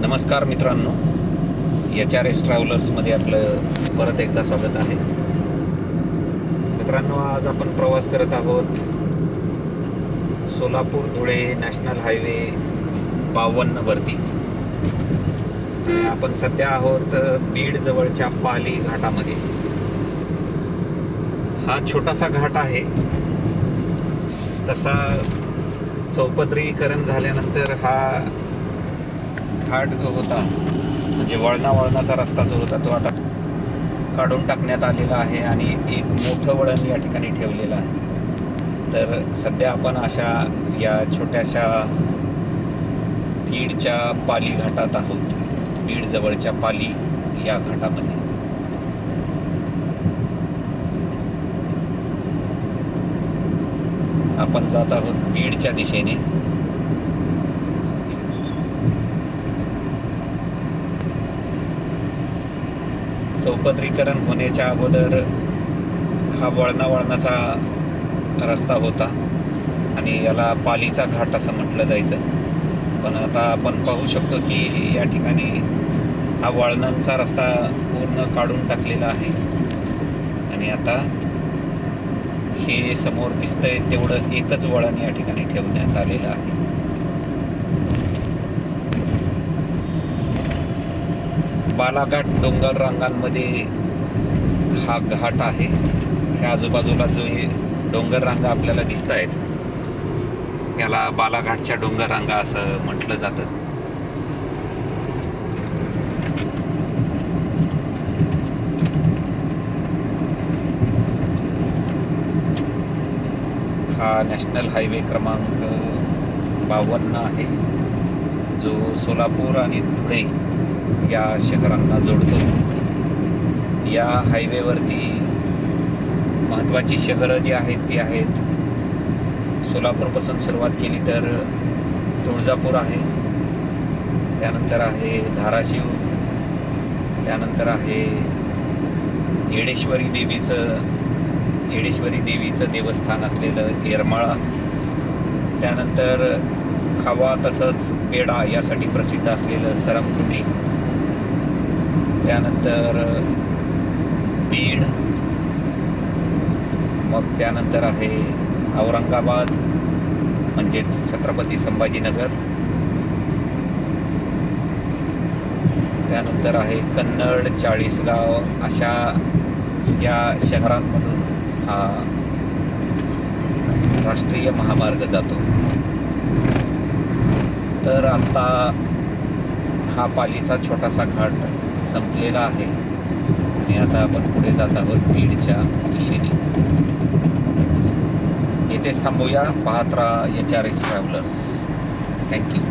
नमस्कार मित्रांनो. H R S ट्रॅव्हलर्समध्ये आपलं परत एकदा स्वागत आहे. मित्रांनो आज आपण प्रवास करत आहोत सोलापूर धुळे नॅशनल हायवे बावन्नवरती आपण सध्या आहोत बीड जवळच्या पाली घाटामध्ये. हा छोटासा घाट आहे. तसा चौपदरीकरण झाल्यानंतर हा घाट जो होता म्हणजे वळणा वळणाचा रस्ता जो होता तो आता काढून टाकण्यात आलेला आहे आणि एक मोठं वळण या ठिकाणी ठेवलेलं आहे. तर सध्या आपण अशा या छोट्याशा बीडच्या पाली घाटात आहोत. बीड जवळच्या पाली या घाटामध्ये. आपण जात आहोत बीडच्या दिशेने. चौपदरीकरण होण्याच्या अगोदर हा वळणा वळणाचा रस्ता होता आणि याला पालीचा घाट असं म्हटलं जायचं. पण आता आपण पाहू शकतो की या ठिकाणी हा वळणांचा रस्ता पूर्ण काढून टाकलेला आहे. आणि आता हे समोर दिसतंय तेवढं एकच वळण या ठिकाणी ठेवण्यात आलेलं आहे. बालाघाट डोंगर रांगांमध्ये हा घाट आहे. ह्या आजूबाजूला जो हे डोंगर रांगा आपल्याला दिसत आहेत याला बालाघाटच्या डोंगर रांगा असं म्हटलं जातं. हा नॅशनल हायवे क्रमांक बावन्न आहे. जो सोलापूर आणि धुळे या शहरांना जोडतो. या हायवेवरती महत्त्वाची शहरं जी आहेत ती आहेत. सोलापूरपासून सुरुवात केली तर तुळजापूर आहे. त्यानंतर आहे धाराशिव. त्यानंतर आहे येडेश्वरी देवीचं येडेश्वरी देवीचं देवस्थान असलेलं येरमाळा. त्यानंतर खावा तसंच पेढा यासाठी प्रसिद्ध असलेलं सरमकृती. त्यानंतर बीड. मग त्यानंतर आहे औरंगाबाद म्हणजेच छत्रपती संभाजीनगर. त्यानंतर आहे कन्नड चाळीसगाव अशा या शहरांमधून हा राष्ट्रीय महामार्ग जातो. तर आता हा पालीचा छोटासा घाट संपलेला आहे. आणि आता आपण पुढे जात आहोत बीडच्या दिशेने. येथेच थांबूया. पाहत राहा H R S travellers thank you